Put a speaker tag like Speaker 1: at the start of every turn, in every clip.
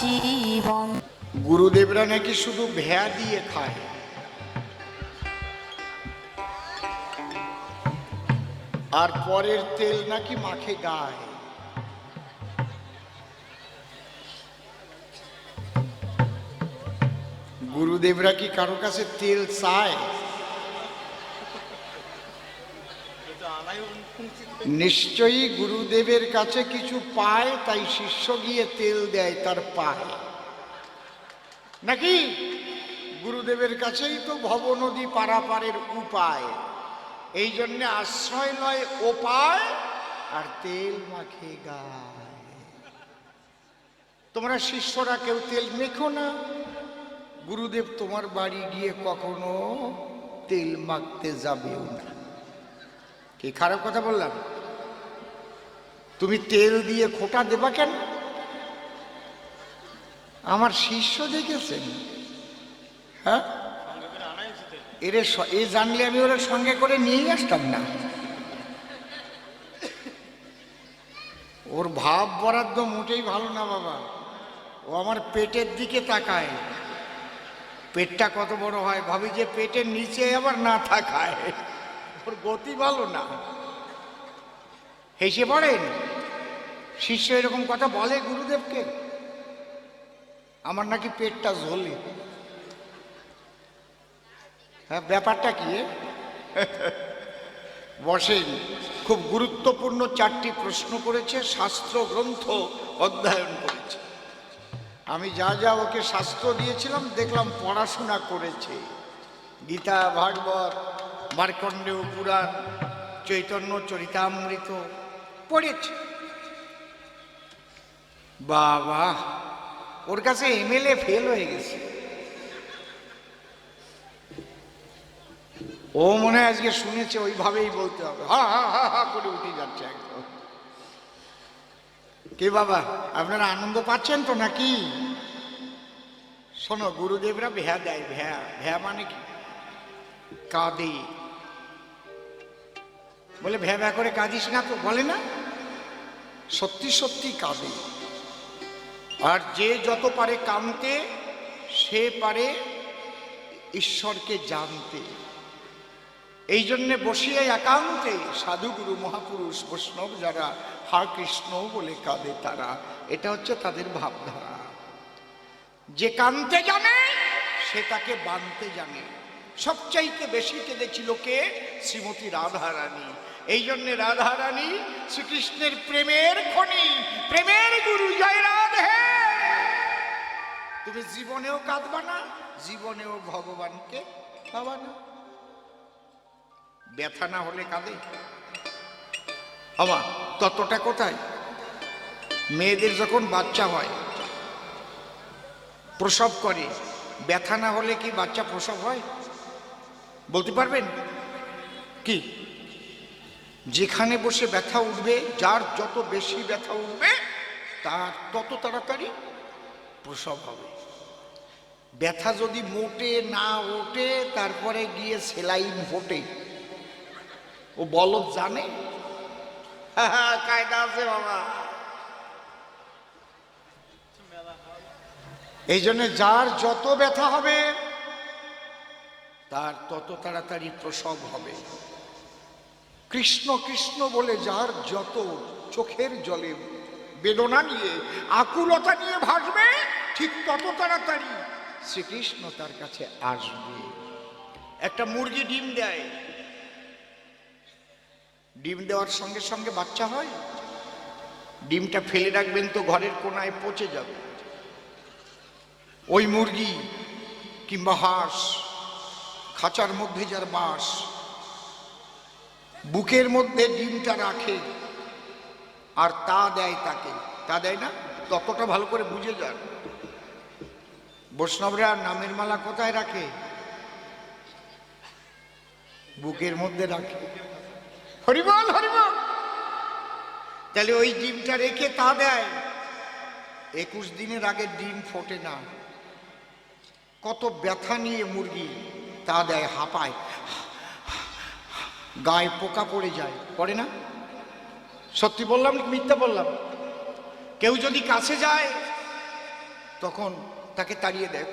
Speaker 1: জীবন।
Speaker 2: গুরুদেবরা নাকি শুধু ভেয়া দিয়ে খায়। আর পরের তেল নাকি মাখে গায়। গুরুদেবরা কি কারও কাছে তেল চায়? নিশ্চয়ই গুরুদেবের কাছে কিছু পায়, তাই শিষ্য গিয়ে তেল দেয় তার পায়। নাকি? গুরুদেবের কাছেই তো ভবনদী পারাপারের উপায়। এই জন্যে আশ্রয় নয় ওপায় আর তেল মাখে গায়। তোমরা শিষ্যরা কেউ তেল মেখো না। গুরুদেব তোমার বাড়ি গিয়ে কখনো তেল মাখতে যাবেও না। কি খারাপ কথা বললাম? তুমি তেল দিয়ে খোটা দেবা কেন? আমার শিষ্য দেখেছেন। হ্যাঁ? এরে এ জানলে আমি ওরা সঙ্গে করে নিয়ে আসতাম না। ওর ভাব বরাদ্দ মোটেই ভালো না বাবা। ও আমার পেটের দিকে তাকায়। পেটটা কত বড় হয় ভাবি যে পেটের নিচে আবার না থাকায়। ওর গতি ভালো না। হেসে পড়েন। শিষ্য এরকম কথা বলে গুরুদেবকে। আমার নাকি পেটটা ঝোলে। হ্যাঁ ব্যাপারটা কি? বসেন। খুব গুরুত্বপূর্ণ চারটি প্রশ্ন করেছে, শাস্ত্র গ্রন্থ অধ্যয়ন করেছে। আমি যা যা ওকে শাস্ত্র দিয়েছিলাম, দেখলাম পড়াশোনা করেছে। গীতা, ভাগবত মার্কণ্ডেয় পুরাণ, চৈতন্য চরিতামৃত পড়েছে। বাবা, ওর কাছে এমএলএ ফেল হয়ে গেছে। ও মনে হয় আজকে শুনেছে, ওইভাবেই বলতে হবে। হা হা হা হা করে উঠে যাচ্ছে একদম। কে বাবা, আপনারা আনন্দ পাচ্ছেন তো নাকি? শোনো, গুরুদেবরা ভ্যা দেয়, ভ্যা ভ্যা মানে কি? কাঁদে। বলে, ভ্যা ভ্যা করে কাঁদিস না তো? বলে না। সত্যি সত্যি কাঁদে। আর যে যত পারে কাঁদতে, সে পারে ঈশ্বরকে জানতে। এই জন্যে বসিয়ে একান্তে সাধুগুরু, মহাপুরুষ, বৈষ্ণব যারা, হা কৃষ্ণ বলে কাঁদে তারা। এটা হচ্ছে তাদের ভাবধারা। যে কানতে জানে, সে তাকে বানতে জানে। সবচাইতে বেশি কেঁদেছিল কে? শ্রীমতী রাধারানী। এই জন্যে রাধারানী শ্রীকৃষ্ণের প্রেমের খনি, প্রেমের গুরু জয় রাধে তুমি জীবনেও কাঁদবা না, জীবনেও ভগবানকে পাবা না। ব্যথা না হলে কাঁদে। আমা ততটা কোথায়? মেয়েদের যখন বাচ্চা হয়, প্রসব করে, ব্যথা না হলে কি বাচ্চা প্রসব হয়? বলতে পারবেন? কি? যেখানে বসে ব্যথা উঠবে, যার যত বেশি ব্যথা উঠবে, তার তত তাড়াতাড়ি প্রসব হবে। ব্যথা যদি মোটে না ওঠে, তারপরে গিয়ে সেলাইন ফোটে ও বলদ জানে? কায়দা আছে বাবা। এই জন্য যার যত ব্যথা হবে, তার তত তাড়াতাড়ি প্রসব হবে। কৃষ্ণ কৃষ্ণ বলে যার যত চোখের জলে বেদনা নিয়ে, আকুলতা নিয়ে ভাসবে, ঠিক তত তাড়াতাড়ি শ্রীকৃষ্ণ তার কাছে আসবে। একটা মুরগি ডিম দেয়। ডিম দেওয়ার সঙ্গে সঙ্গে বাচ্চা হয়। ডিমটা ফেলে রাখবেন তো ঘরের কোনায় পচে যাবে। ওই মুরগি কিংবা হাঁস, খাঁচার মধ্যে যার বাস বুকের মধ্যে ডিমটা রাখে আর তা দেয় তাকে। তা দেয় না? ততটা ভালো করে বুঝে যান। বৈষ্ণবরা নামের মালা কোথায় রাখে? বুকের মধ্যে রাখে। হরিবল হরিবল তাহলে ওই ডিমটা রেখে তা দেয়। একুশ দিনের আগে ডিম ফোটে না। কত ব্যথা নিয়ে মুরগি তা দেয় হাঁপায়। গায়ে পোকা পড়ে যায়। পড়ে না? সত্যি বললাম মিথ্যা বললাম? কেউ যদি কাছে যায়, তখন তাকে তাড়িয়ে দেয়।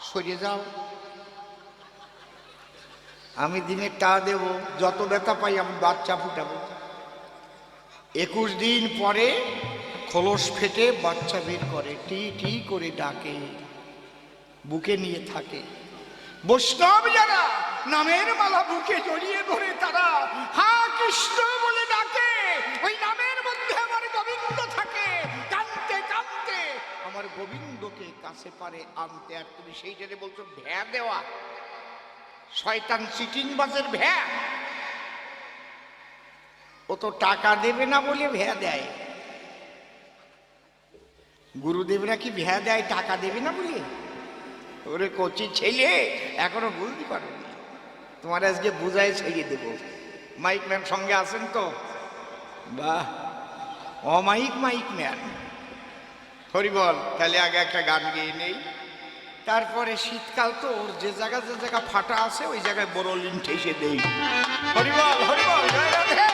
Speaker 2: সরিয়ে যাও। আমি দিনে টা দেব, যত ব্যথা পাই আমি বাচ্চা ফুটাবো। একুশ দিন পরে খোলস ফেটে বাচ্চা বের করে, টি টি করে ডাকে, বুকে নিয়ে থাকে। বৈষ্ণব যারা নামের মালা বুকে জড়িয়ে ধরে তারা, হা কৃষ্ণ বলে ডাকে। ওই নামের মধ্যে আমার গোবিন্দ থাকে। কানতে কানতে। আমার গোবিন্দকে কাছে পারে আনতে। আর তুমি সেইটারে বলছো, ভ্যা দেওয়া। শয়তান সিটিং বাসের ভ্যা। ও তো টাকা দেবে না বলে ভ্যা দেয়। গুরুদেবরা কি ভ্যা দেয়, টাকা দেবে না বলে? ওরে কচি ছেলে, এখনও বুঝতে পারোনি তোমার আজকে বুঝাই ছেড়ে দেব। মাইক ম্যান সঙ্গে আছেন তো? বাহ। অমাইক মাইক ম্যান। হরিবল তাহলে আগে একটা গান গেয়ে নেই। তারপরে শীতকাল তো ওর যে জায়গা যে জায়গা ফাটা আছে ওই জায়গায় বড় লিন ঠেসে দেই। হরিবল হরিবল জয় রাধে।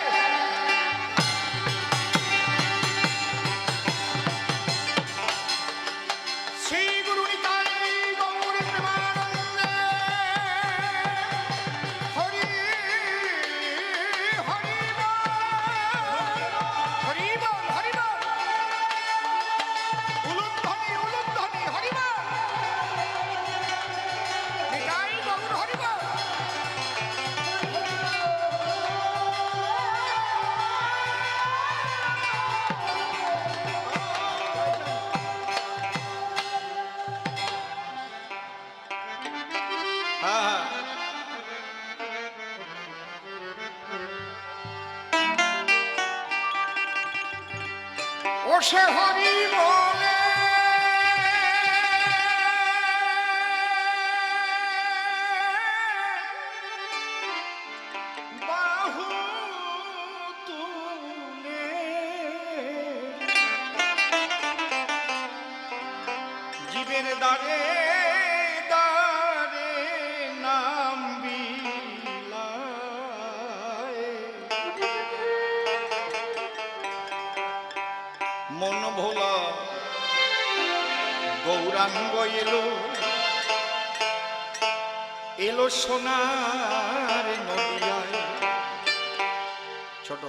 Speaker 2: এলো। এলো সোনার ছোট,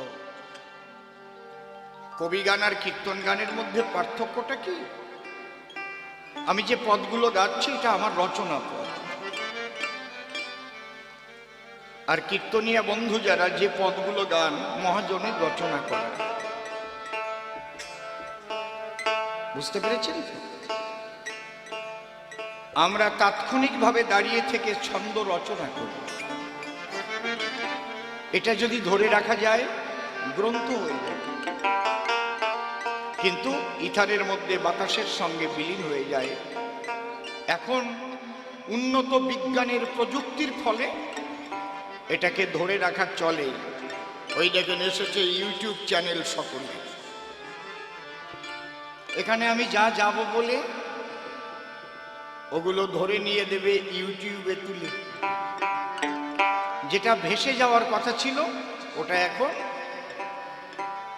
Speaker 2: কবি গান আর কীর্তন গানের মধ্যে পার্থক্যটা কি? আমি যে পদগুলো গাচ্ছি, এটা আমার রচনা পদ। আর কীর্তনিয়া বন্ধু যারা, যে পদগুলো গান মহাজনের রচনা করে বুঝতে পেরেছেন? তো? আমরা তাৎক্ষণিকভাবে দাঁড়িয়ে থেকে ছন্দ রচনা করি। এটা যদি ধরে রাখা যায়, গ্রন্থ হয়ে যায়। কিন্তু ইথারের মধ্যে বাতাসের সঙ্গে বিলীন হয়ে যায়। এখন উন্নত বিজ্ঞানের প্রযুক্তির ফলে এটাকে ধরে রাখা চলে। ওই দেখেন, এসেছে ইউটিউব চ্যানেল সকলে। এখানে আমি যা যাব বলে ওগুলো ধরে নিয়ে দেবে ইউটিউবে তুলে। যেটা ভেসে যাওয়ার কথা ছিল, ওটা এখন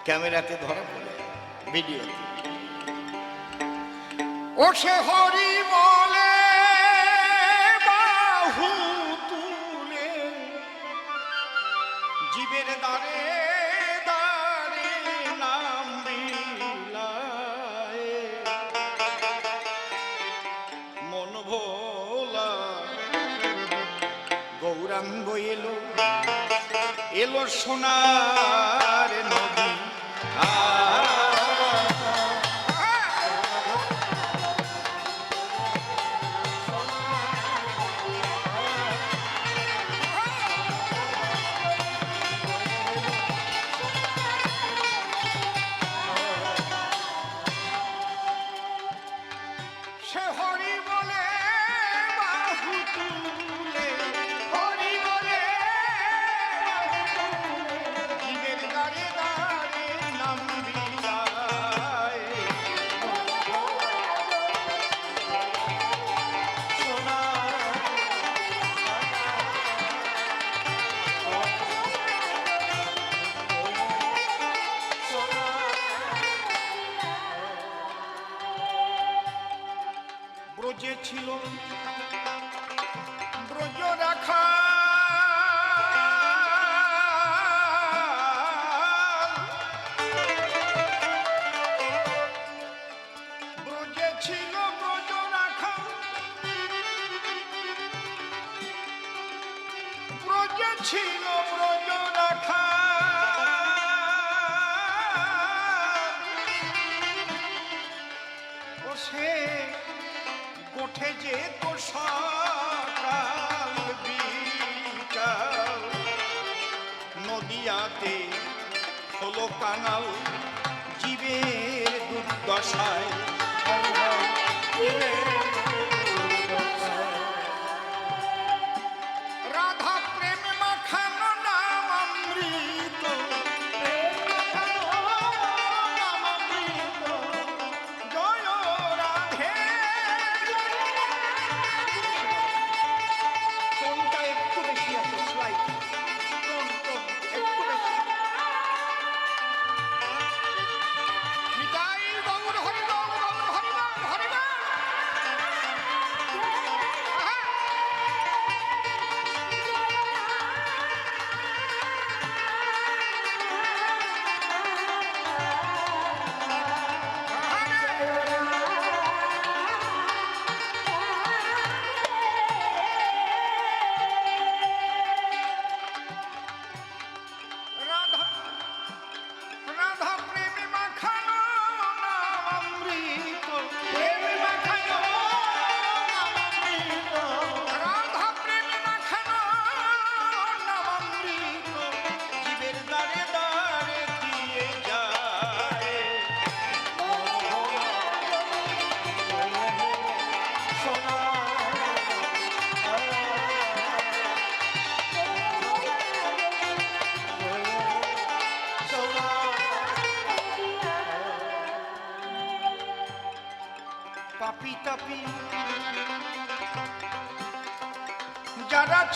Speaker 2: ক্যামেরাতে ধরা পড়ে। ভিডিও ও সে হরি বলে, বাহু তুলে। জীবের দ্বারে এলো বসে গোঠে যে তোর সকাল বিকাল। নদিয়াতে হলো কাঙাল জীবের দুর্দশায়।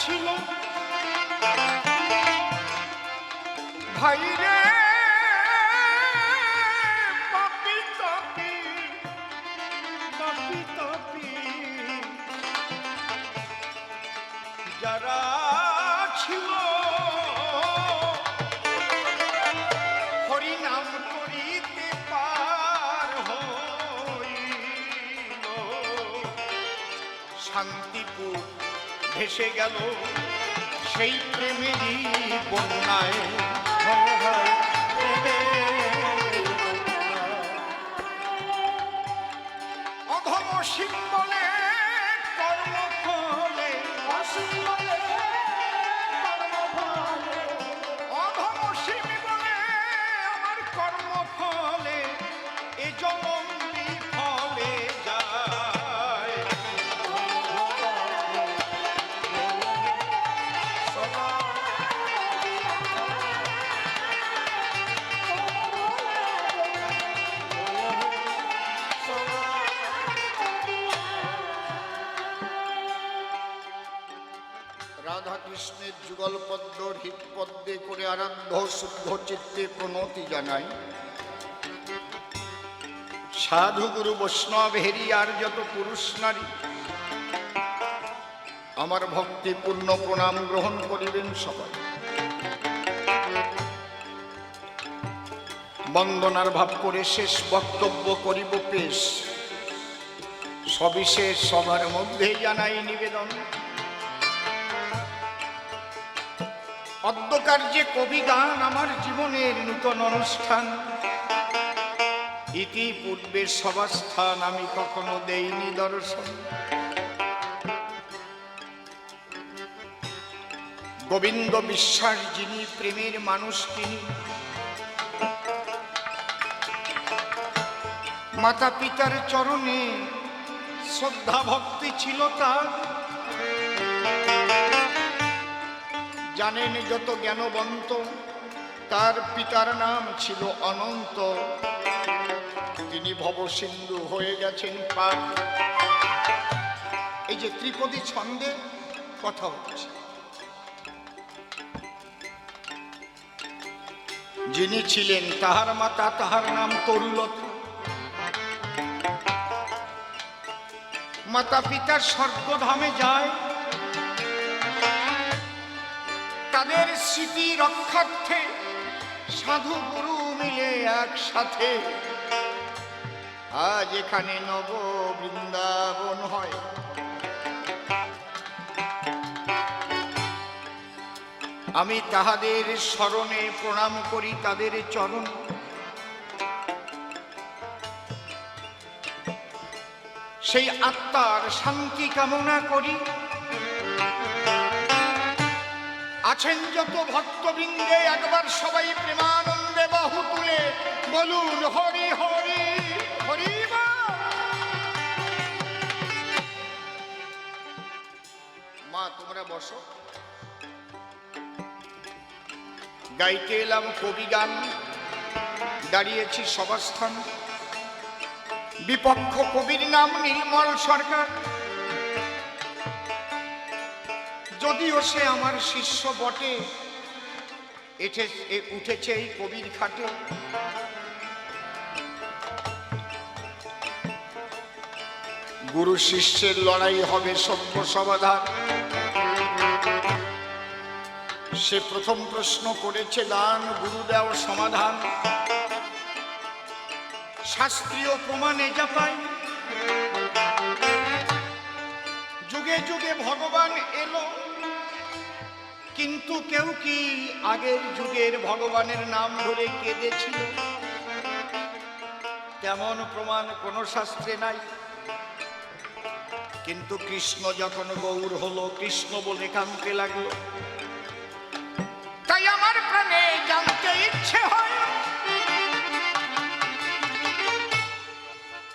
Speaker 2: ছিল। ভাই রে পাপি তাপি পাপি তাপি। যারা ছিল হরি করিতে শান্তিপুর ভেসে গেল সেই প্রেমেরই বন্যায়। অধম সিম্বলে কর্মফলে অধম শুদ্ধ চিত্তে প্রণতি জানাই। সাধু গুরু বৈষ্ণব হেরি আর যত পুরুষ নারী, আমার ভক্তিপূর্ণ প্রণাম গ্রহণ করিবেন সবাই বন্দনার ভাব করে শেষ বক্তব্য করিব পেশ। সবিশেষ সবার মধ্যে জানাই নিবেদন। অদ্যকার্যে কবি গান আমার জীবনের নূতন অনুষ্ঠান। ইতিপূর্বে সবাস্থান আমি কখনো দেইনি দর্শন। গোবিন্দ বিশ্বাস যিনি প্রেমের মানুষ তিনি। মাতা পিতার চরণে শ্রদ্ধা ভক্তি ছিল তার। জানেন যত জ্ঞানবন্ত, তার পিতার নাম ছিল অনন্ত। তিনি ভবসিন্ধু হয়ে গেছেন পার এই যে ত্রিপদী ছন্দে কথা হচ্ছে। যিনি ছিলেন তাহার মাতা, তাহার নাম তরুলতা। মাতা পিতার স্বর্গধামে যায় তাদের স্মৃতি রক্ষার্থে সাধু গুরু মিলে একসাথে। আজ এখানে নব বৃন্দাবন হয়। আমি তাহাদের স্মরণে প্রণাম করি তাদের চরণ। সেই আত্মার শান্তি কামনা করি। আছেন যত ভক্তবৃন্দে, একবার সবাই প্রেমানন্দে বাহু তুলে বলুন, হরি হরি হরি মা, তোমরা বসো। গাইতে এলাম কবি গান, দাঁড়িয়েছি সভাস্থান। বিপক্ষ কবির নাম নির্মল সরকার। যদিও সে আমার শিষ্য বটে, এঠে উঠেছে এই কবির খাটে গুরু শিষ্যের লড়াই হবে সভ্য সমাধান। সে প্রথম প্রশ্ন করেছে দান গুরু গুরুদেও সমাধান। শাস্ত্রীয় প্রমাণে যা পাই। যুগে যুগে ভগবান এলো। কিন্তু কেউ কি আগের যুগের ভগবানের নাম ধরে কেঁদেছিল? তেমন প্রমাণ কোন শাস্ত্রে নাই। কিন্তু কৃষ্ণ যখন গৌর হলো, কৃষ্ণ বলে কাঁদতে লাগল। তাই আমার প্রাণে জানতে ইচ্ছে হয়।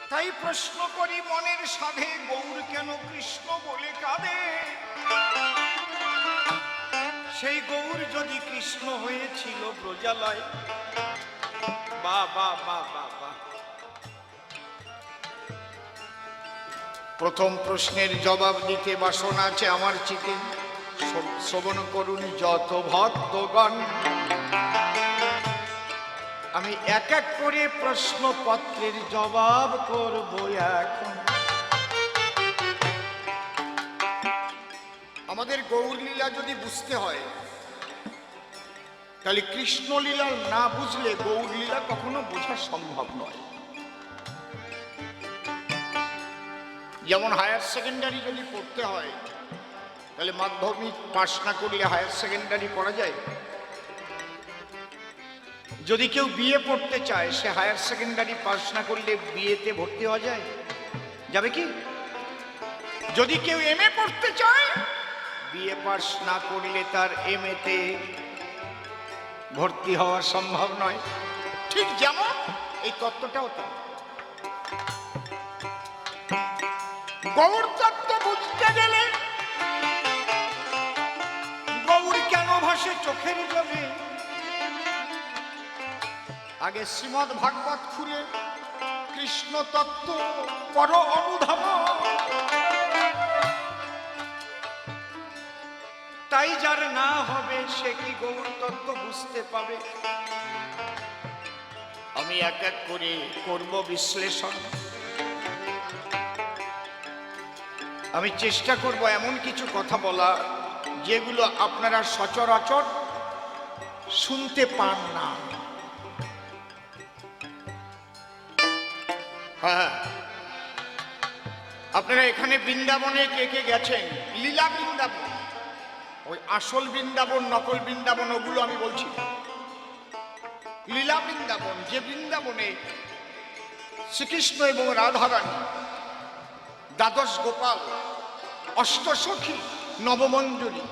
Speaker 2: তাই প্রশ্ন করি, মনের সাধে গৌর কেন কৃষ্ণ বলে কাঁদে? সেই গৌর যদি কৃষ্ণ হয়েছিল ব্রজালয়। বা বা বা বা বা। প্রথম প্রশ্নের জবাব দিতে বাসনা আছে আমার শ্র- শ্রবণ করুন যত ভক্তগণ। আমি এক এক করে প্রশ্নপত্রের জবাব করব এখন। গৌরলীলা যদি বুঝতে হয়, তাহলে কৃষ্ণলীলা না বুঝলে গৌরলীলা কখনো বোঝা সম্ভব নয়। যেমন হায়ার সেকেন্ডারি যদি পড়তে হয়, তাহলে মাধ্যমিক পাশ না করলে হায়ার সেকেন্ডারি পড়া যায়। যদি কেউ বিয়ে পড়তে চায়, সে হায়ার সেকেন্ডারি পাশ না করলে বিয়েতে ভর্তি হওয়া যায়? যাবে কি? যদি কেউ এম এ পড়তে চায় বিয়ে পাস না করলে তার এম এতে ভর্তি হওয়া সম্ভব নয়। ঠিক যেমন এই তত্ত্বটাও তা গৌর তত্ত্ব বুঝতে গেলে গৌর কেন ভাসে চোখের জলে? আগে শ্রীমদ ভাগবত খুলে কৃষ্ণ তত্ত্ব পর অনুধাব তাই যার না হবে, সে কি গৌর তত্ত্ব বুঝতে পাবে? আমি এক এক করে করব বিশ্লেষণ। আমি চেষ্টা করব এমন কিছু কথা বলা, যেগুলো আপনারা সচরাচর শুনতে পান না। হ্যাঁ আপনারা এখানে বৃন্দাবনে কে কে গেছেন? লীলা বৃন্দাবন। ওই আসল বৃন্দাবন, নকল বৃন্দাবন, ওগুলো আমি বলছি লীলা বৃন্দাবন, যে বৃন্দাবনে শ্রীকৃষ্ণ এবং রাধারানী, দ্বাদশ গোপাল, অষ্টসখী, নবমঞ্জুরি,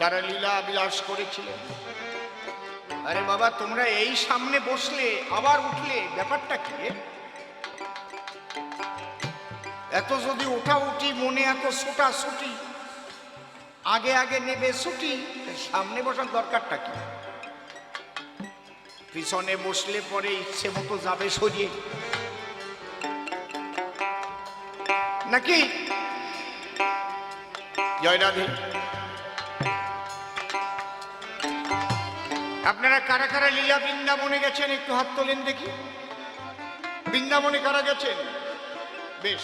Speaker 2: তারা লীলা বিলাস করেছিলেন। আরে বাবা, তোমরা এই সামনে বসলে, আবার উঠলে, ব্যাপারটা কি এত যদি ওঠা উঠি মনে এত সোটা ছুটি আগে আগে নেবে ছুটি সামনে বসার দরকারটা কি? পিছনে বসলে পরে ইচ্ছে মতো যাবে সরিয়ে। নাকি? জয় রাধে। আপনারা কারা কারা লীলা বৃন্দাবনে গেছেন? একটু হাত তোলেন দেখি। বৃন্দাবনে কারা গেছেন? বেশ।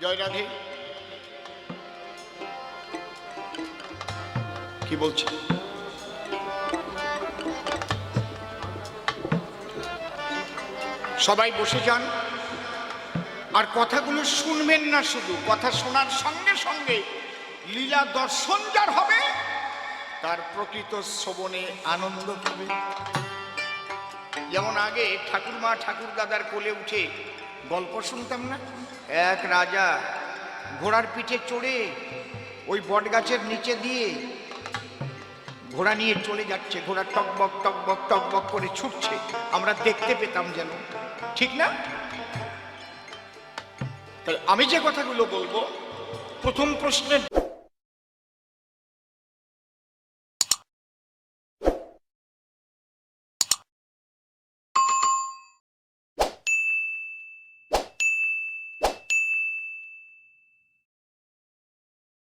Speaker 2: জয় রাধে। কি বলছে? সবাই বসে যান। আর কথাগুলো শুনবেন না শুধু, কথা শোনার সঙ্গে সঙ্গে লীলা দর্শন যার হবে, তার প্রকৃত শ্রবণে আনন্দ পাবে। যেমন আগে ঠাকুরমা ঠাকুর দাদার কোলে উঠে গল্প শুনতাম না? এক রাজা ঘোড়ার পিঠে চড়ে ওই বট গাছের নিচে দিয়ে ঘোড়া নিয়ে চলে যাচ্ছে, ঘোড়া টকবক টকবক টকবক করে ছুটছে। আমরা দেখতে পেতাম যেন। ঠিক না? আমি যে কথাগুলো বলব, প্রথম প্রশ্নের